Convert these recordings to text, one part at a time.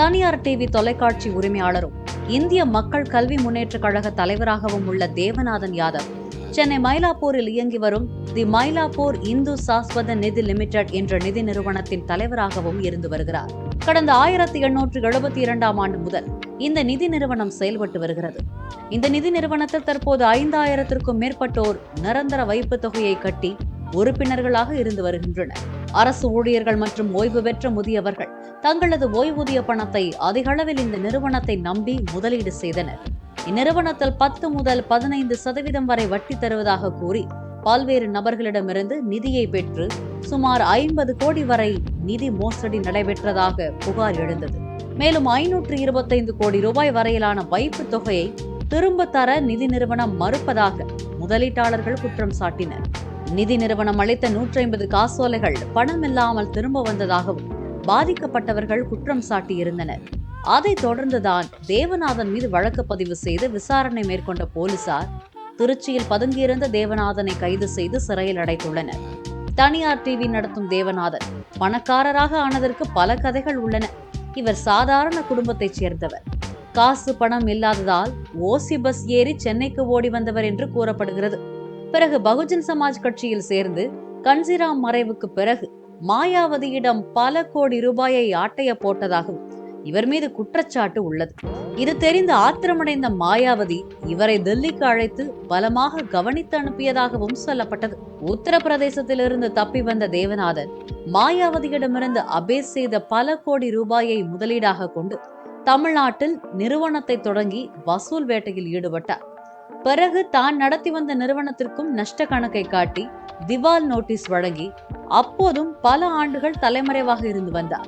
தனியார் டிவி தொலைக்காட்சி உரிமையாளரும் இந்திய மக்கள் கல்வி முன்னேற்ற கழக தலைவராகவும் உள்ள தேவநாதன் யாதவ் சென்னை மயிலாப்பூரில் இயங்கி வரும் தி மயிலாப்பூர் இந்து சாஸ்வத நிதி லிமிடெட் என்ற நிதி நிறுவனத்தின் தலைவராகவும் இருந்து வருகிறார். கடந்த ஆயிரத்தி எண்ணூற்று எழுபத்தி இரண்டாம் ஆண்டு முதல் இந்த நிதி நிறுவனம் செயல்பட்டு வருகிறது. இந்த நிதி நிறுவனத்தில் தற்போது ஐந்தாயிரத்திற்கும் மேற்பட்டோர் நிரந்தர வைப்பு தொகையை கட்டி உறுப்பினர்களாக இருந்து வருகின்றனர். அரசு ஊழியர்கள் மற்றும் ஓய்வு பெற்ற முதியவர்கள் தங்களது ஓய்வூதிய பணத்தை அதிகளவில் இந்த நிறுவனத்தை நம்பி முதலீடு செய்தனர். இந்நிறுவனத்தில் பத்து முதல் பதினைந்து சதவீதம் வரை வட்டி தருவதாக கூறி பல்வேறு நபர்களிடமிருந்து நிதியை பெற்று சுமார் ஐம்பது கோடி வரை நிதி மோசடி நடைபெற்றதாக புகார் எழுந்தது. மேலும் ஐநூற்று இருபத்தைந்து கோடி ரூபாய் வரையிலான வைப்பு தொகையை திரும்ப தர நிதி நிறுவனம் மறுப்பதாக முதலீட்டாளர்கள் குற்றம் சாட்டினர். நிதி நிறுவனம் அளித்த நூற்றி ஐம்பது காசோலைகள் பணமில்லாமல் திரும்ப வந்ததாகவும் பாதிக்கப்பட்டவர்கள் குற்றம் சாட்டியிருந்தனர். அதைத் தொடர்ந்துதான் தேவநாதன் மீது வழக்கு பதிவு செய்து விசாரணை மேற்கொண்ட போலீசார் திருச்சியில் பதுங்கியிருந்த தேவநாதனை கைது செய்து சிறையில் அடைத்துள்ளனர். தனியார் டிவி நடத்தும் தேவநாதன் பணக்காரராக ஆனதற்கு பல கதைகள் உள்ளன. இவர் சாதாரண குடும்பத்தைச் சேர்ந்தவர். காசு பணம் இல்லாததால் ஓசி பஸ் ஏறி சென்னைக்கு ஓடி வந்தவர் என்று கூறப்படுகிறது. பிறகு பகுஜன் சமாஜ் கட்சியில் சேர்ந்து கன்சிராம் மறைவுக்கு பிறகு மாயாவதியிடம் பல கோடி ரூபாயை ஆட்டைய போட்டதாகவும் இவர் மீது குற்றச்சாட்டு உள்ளது. இது தெரிந்து ஆத்திரமடைந்த மாயாவதி இவரை டெல்லிக்கு அழைத்து பலமாக கவனித்து அனுப்பியதாகவும் சொல்லப்பட்டது. உத்தரப்பிரதேசத்திலிருந்து தப்பி வந்த தேவநாதன் மாயாவதியிடமிருந்து அபேஸ் செய்த பல கோடி ரூபாயை முதலீடாக கொண்டு தமிழ்நாட்டில் நிறுவனத்தை தொடங்கி வசூல் வேட்டையில் ஈடுபட்டார். பிறகு தான் நடத்தி வந்த நிறுவனத்திற்கும் நஷ்ட கணக்கை காட்டி திவால் நோட்டீஸ் வழங்கி அப்போதும் பல ஆண்டுகள் தலைமறைவாக இருந்து வந்தார்.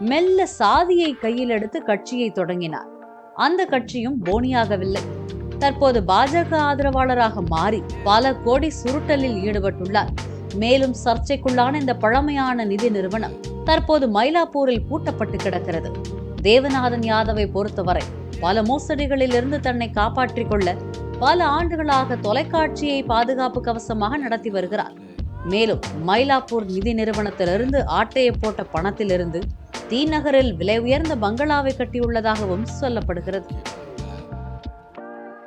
மெல்ல சாதியை கையில் எடுத்து கட்சியை தொடங்கினார். அந்த கட்சியும் போனியாகவில்லை. தற்போது பாஜக ஆதரவாளராக மாறி பல கோடி சுருட்டலில் ஈடுபட்டுள்ளார். மேலும் சர்ச்சைக்குள்ளான இந்த பழமையான நிதி நிறுவனம் தற்போது மயிலாப்பூரில் பூட்டப்பட்டு கிடக்கிறது. தேவநாதன் யாதவை பொறுத்தவரை பல மோசடிகளில் இருந்து தன்னை காப்பாற்றிக் கொள்ள பல ஆண்டுகளாக தொலைக்காட்சியை பாதுகாப்பு கவசமாக நடத்தி வருகிறார். மேலும் மயிலாப்பூர் நிதி நிறுவனத்திலிருந்து ஆட்டையை போட்ட பணத்திலிருந்து தீநகரில் விலை உயர்ந்த பங்களாவை கட்டியுள்ளதாகவும் சொல்லப்படுகிறது.